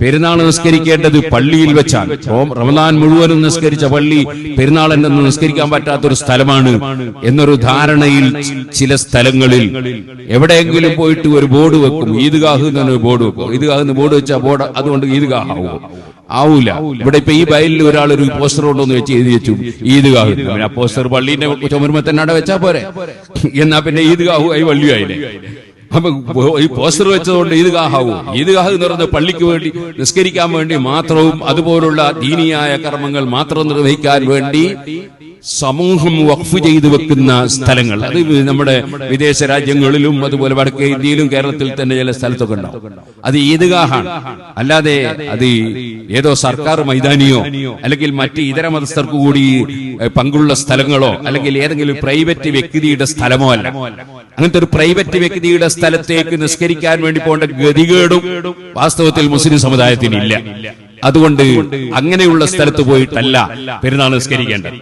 പെരുന്നാൾ നിസ്കരിക്കേണ്ടത് പള്ളിയിൽ വെച്ചാണ് റമദാൻ മുഴുവനും നിസ്കരിച്ച പള്ളി പെരുന്നാൾ എന്നു നിസ്കരിക്കാൻ പറ്റാത്തൊരു സ്ഥലമാണ് എന്നൊരു ധാരണയിൽ ചില സ്ഥലങ്ങളിൽ. എവിടെയെങ്കിലും പോയിട്ട് ഒരു ബോർഡ് വെക്കും. ഈദ്ഗാഹ് എന്നൊരു ബോർഡ് വെക്കും. ഈദ്ഗാഹ് ബോർഡ് വെച്ചാൽ ബോർഡ് അതുകൊണ്ട് ഈദ്ഗാഹ് ആവുമോ ആവൂല. ഇവിടെ ഇപ്പൊ ഈ ബയലിൽ ഒരാൾ ഒരു പോസ്റ്റർ കൊണ്ടുവന്ന് വെച്ച് എഴുതി വെച്ചു. ഈദ്ഗാഹ് ആ പോസ്റ്റർ പള്ളീന്റെ ചുമരുമ്പോ തന്നെ അവിടെ വെച്ചാ പോരെ. എന്നാ പിന്നെ ഈദ്ഗാഹു ആയി വള്ളിയായില്ലേ ഈ പോസ്റ്റർ വെച്ചതുകൊണ്ട് ഈദ്ഗാഹാവും ഈദ്ഗാഹ് എന്ന് പറഞ്ഞ പള്ളിക്ക് വേണ്ടി നിസ്കരിക്കാൻ വേണ്ടി മാത്രവും അതുപോലുള്ള ദീനിയായ കർമ്മങ്ങൾ മാത്രം നിർവഹിക്കാൻ വേണ്ടി സമൂഹം വഖഫ് ചെയ്തു വെക്കുന്ന സ്ഥലങ്ങൾ. അത് നമ്മുടെ വിദേശ രാജ്യങ്ങളിലും അതുപോലെ വടക്കേ ഇന്ത്യയിലും കേരളത്തിൽ തന്നെ ചില സ്ഥലത്തൊക്കെ ഉണ്ടാവും. അത് ഈദ്ഗാഹാണ്. അല്ലാതെ അത് ഏതോ സർക്കാർ മൈതാനിയോ അല്ലെങ്കിൽ മറ്റ് ഇതര മതസ്ഥർക്ക് കൂടി പങ്കുള്ള സ്ഥലങ്ങളോ അല്ലെങ്കിൽ ഏതെങ്കിലും പ്രൈവറ്റ് വ്യക്തിയുടെ സ്ഥലമോ അല്ല. അങ്ങനത്തെ ഒരു പ്രൈവറ്റ് വ്യക്തിയുടെ സ്ഥലത്തേക്ക് നിസ്കരിക്കാൻ വേണ്ടി പോകേണ്ട ഗതികേടും വാസ്തവത്തിൽ മുസ്ലിം സമുദായത്തിന് ഇല്ല അതുകൊണ്ട് അങ്ങനെയുള്ള സ്ഥലത്ത് പോയിട്ടല്ല പെരുന്നാൾ നിസ്കരിക്കേണ്ടത്.